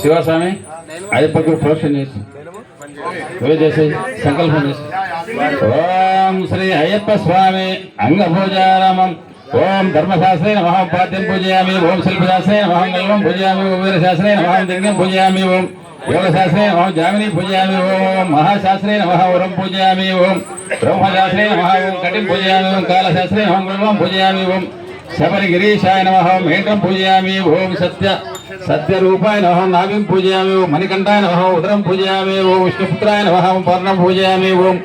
శివస్వామి అయ్యప్పకు ప్రోక్షణ చేసి పూజ చేసి సంకల్పం చేసి ఓం శ్రీ అయ్యప్ప స్వామి అంగభూజారామం ఓం ధర్మశాస్త్రే నమః పాద్యం పూజయామి ఓం శిల్పశాస్త్రే నమః కల్వం పూజయామి ఓం వీరశాస్త్రే నమః దింగం పూజయామి ఓం యోగశాస్త్రే నమః జామిని పూజయామి ఓం మహాశాస్త్రే నమః వరం పూజయామి ఓం బ్రహ్మశాస్త్రే నమః ఓం కటిం పూజయామి ఓం కాలశాస్త్రే నమః కల్వం పూజయామి ఓం శబరిగిరీశాయ నమః మేఘం పూజయామి ఓం సత్య సత్యరూపాయ నమః నాభిం పూజయామి ఓం మణికంఠాయ నమః ఉదరం పూజయామి ఓం విష్ణుపుత్రాయ నమః ఓం పర్ణం పూజయామి ఓం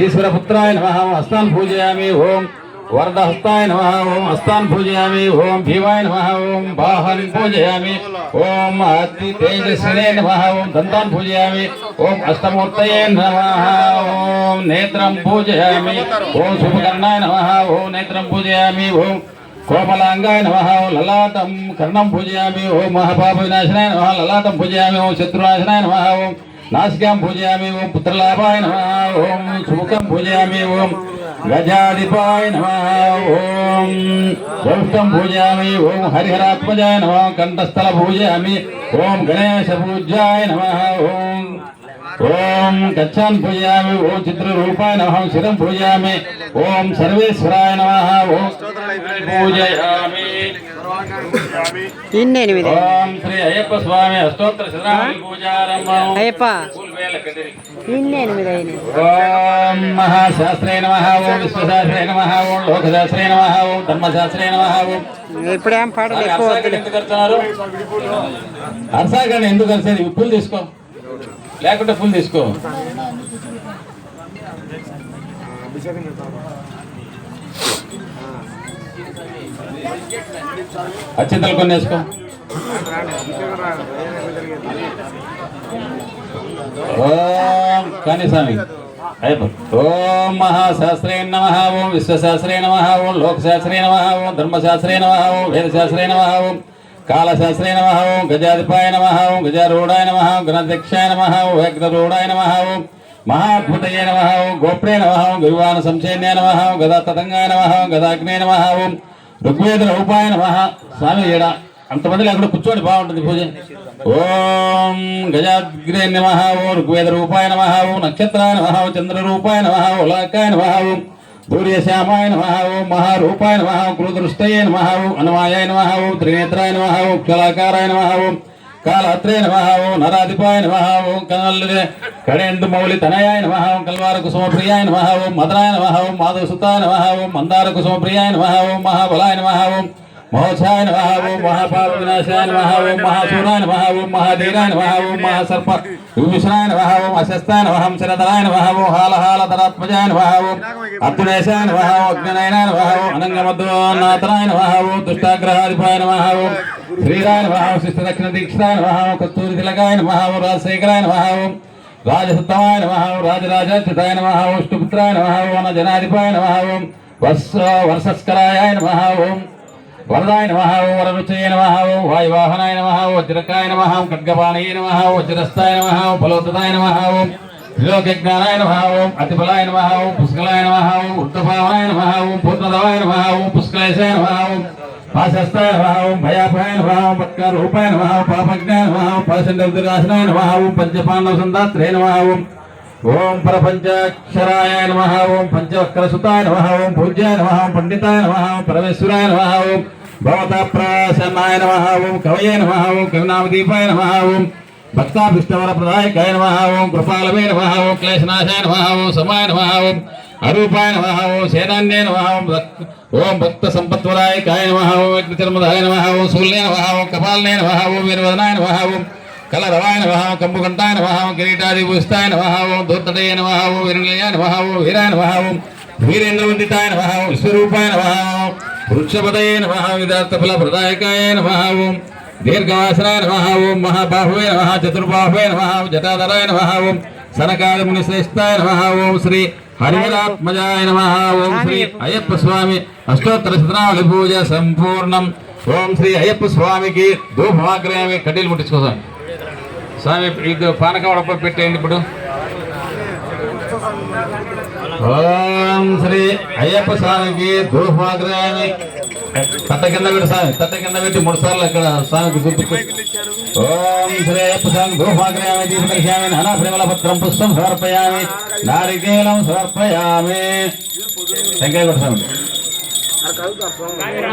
ఈశ్వరపుత్రాయ నమః ఓం హస్తాన్ పూజయామి ఓం వరదహస్తాయ నమః ఓం హస్తాన్ పూజయామి ఓం భీమాయ నమః ఓం బాహన్ పూజయామి ఓం అతి తేజస్వినే నమః ఓం దంతాన్ పూజయామి ఓం అష్టమూర్తయే నమః ఓం నేత్రం పూజయామి ఓం శుభకర్ణాయ నమః ఓం నేత్రం పూజయామి ఓం కోమలాంగాయ నమ లలాటం కర్ణం పూజయామి ఓం మహాపాప వినాశనాయ నమ లలాటం పూజయామి ఓం శత్రునాశనాయ నమ ఓం నాసికాం పూజయామి ఓం పుత్రలాభాయ నమ ఓం సుముఖం పూజయామి ఓం గజాధిపాయ నమ ఓం గౌష్టం పూజయామి ఓం హరిహరాత్మజాయ నమ కంఠస్థల పూజయామి ఓం గణేశ పూజ్యాయ నమ ఓం ఓం గచ్చాన్ పూజయామి ఓం చిత్రరూపాయ నమ శిరం పూజయామి ఓం సర్వేశ్వరాయ నమ ఓం పూజయామి. ఓం శ్రీ అయ్యప్ప స్వామి అష్టోత్తర పూజారంభం. అయ్యప్ప. ఓం మహాశాస్త్రే నమ ఓం విశ్వశాస్త్రే నమ ఓం లోకశాస్త్రే నమ ఓం ధర్మశాస్త్రే నమ ఓం ఇప్పుడేం పాటలు ఎక్కువ అర్సాగండి ఎందుకు కలిసేది? తీసుకో. లేకుంటే ఫుల్ తీసుకో. అచ్చింతలు కొన్ని వేసుకో. ఓం కానీ స్వామి ఓం మహాశాస్త్రే నమ. ఓం విశ్వశాస్త్రే నమ. ఓం లోకశాస్త్రే నమ. ఓం ధర్మశాస్త్రే నమ. ఓం వేదశాస్త్రే నమ. ఓం కాలశాస్త్రే నమ ఓం గజాధిపాయ నమ ఓం గజారూఢాయ నమ ఓం గణాధ్యక్షాయ నమ ఓం వేగ్రూఢాయ నమ ఓం మహాద్భుతయే నమ ఓం గోప్రే నమ ఓం గురువాన సంశయన్య నమ ఓం గదాతతంగాయ నమ ఓం గదాగ్నే నమ ఓం ఋగ్వేద రూపాయ నమ. స్వామి ఏడ అంతమంది అక్కడ కూర్చోండి బాగుంటుంది పూజ. ఓం గజాగ్రే నమ ఓం ఋగ్వేద రూపాయ నమ ఓం నక్షత్రాయ నమ ఓం చంద్ర రూపాయ నమ ఓం ఉలాకాయ నమ ఓం సూర్యశ్యామాయ నమ ఓం మహారూపాయ నమ ఓం కులదృష్టయే నమ ఓం అనమాయాయ నమ ఓం త్రినేత్రాయ నమ ఓం క్షలాకారాయ నమ ఓం కాళహత్రే నమ ఓం నరాధిపాయ నమ ఓం కనల్లి కడేందు మౌలి తనయాయ నమ ఓం కల్వార కుసుమప్రియాయ నమ ఓం మదనాయ నమ ఓం మాధవసుతాయ నమ ఓం మందార కుసుమప్రియాయ నమ ఓం మహాబలాయ నమ ఓం మహోత్సాయ నమ ఓం మహాపాప వినాశాయ నమ ఓం మహాసూరాయ నమ ఓం మహాధీరాయ నమ ఓం మహాసర్ప విభీషణాయ నమ ఓం అశస్తాయ నమ ఓం శరధరాయ నమ ఓం హాలహాలధరాత్మజాయ నమ ఓం అర్జునేశాయ నమ ఓం అగ్ననయనాయ నమ ఓం అనంగమద్రోన్నాథనాయ నమ ఓం దుష్టాగ్రహాధిపాయ నమ ఓం శ్రీరాయ నమ ఓం శిష్ట దక్షిణ దీక్షితాయ నమ ఓం కస్తూరి తిలకాయ నమ ఓం రాజశేఖరాయ నమ ఓం రాజసత్తమాయ నమ ఓం రాజరాజాచ్యుతాయ నమ ఓం విష్ణుపుత్రాయ నమ ఓం జనాధిపాయ నమ ఓం వర్ష వర్షస్కరాయ నమ ఓం వరదాయ నమ ఓం వరరుచయ నమ ఓం వాయువాహనాయ నమ ఓం వజ్రకాయ నమ ఓం ఖడ్గపాణయ నమ ఓం వజ్రస్తాయ నమ ఓం ఫలోత్తదాయ నమ ఓం త్రిలోక్యజ్ఞానాయ నమ ఓం అతిబలాయ నమ ఓం పుష్కలాయ నమ ఓం ఉత్తభావనాయ నమ ఓం పూర్ణదవాయ నమ ఓం పుష్కలేశాయ నమ ఓం పాశస్తాయ నమ ఓం భయాభాయ నమ ఓం పట్కారూపాయ నమ ఓం పాపజ్ఞాయ నమ ఓం పాశండరాశనాయ నమ ఓం పంచపాండవ సందాత్రే నమ ఓం ఓం పరపంచాక్షరాయ నమ ఓం పంచవక్రసుతాయ నమ ఓం పూజ్యాయ నమ ఓం పండితాయ నమ ఓం పరమేశ్వరాయ నమ ఓం భవతాప్రాసన్నాయ నమ ఓం కవయే నమ ఓం కరుణామదీపాయ నమ ఓం భక్తాభిష్టవర ప్రదాయకాయ నమ ఓం కృపాలవే నమ ఓం క్లేశనాశాయ నమ ఓం సమాయ నమ ఓం అరూపాయ నమ ఓం సేనాన్యే నమ ఓం ఓం భక్త సంపత్వరాయ కాయ నమ ఓం యజ్ఞచర్మదాయ నమ ఓం శూల్యే నమ ఓం కపాలనే నమ ఓం వీరవదనాయ నమ ఓం కలరవాయ నమ ఓం కంబుకంఠాయ నమ ఓం కిరీటాదిభూషితాయ నమ ఓం ధూర్తడయ నమ ఓం వీరనిలయాయ నమ ఓం వీరాయ నమ ఓం వీరేంద్రవందితాయ నమ విశ్వరూపాయ నమ వృక్షపదయ నమ నమ విదార్థఫలప్రదాయకాయ నమ ఓం దీర్ఘవాసనాయ నమ ఓం మహాబాహువే నమ చతుర్బాహువే నమ జటాధరాయ నమ ఓం సనకాల ముని శ్రేష్టాయ నమ ఓం శ్రీ హరిహరాత్మజాయ నమ ఓం శ్రీ అయ్యప్ప స్వామి అష్టోత్తర శతనావళి పూజ సంపూర్ణం ఓం శ్రీ అయ్యప్ప స్వామికి ధూపమాగ్రహమే కడ్డీలు ముట్టించుకోసం స్వామి ఇది పానకవడప పెట్టేయండి ఇప్పుడు. ఓం శ్రీ అయ్యప్ప స్వామికి ధూపమాగ్రహమే తట్ట కింద పెట్టి స్వామి తట్ట కింద పెట్టి మూడు సార్లు అక్కడ స్వామికి చూపించు. ఓం శ్రీ అయ్యప్ప స్వామి గృహమాగ్రయామి దీపకరిష్యామి నానా ప్రేమల పత్రం పుష్పం సమర్పయామి నారికేలం సమర్పయామి. వెంకయ్య స్వామి.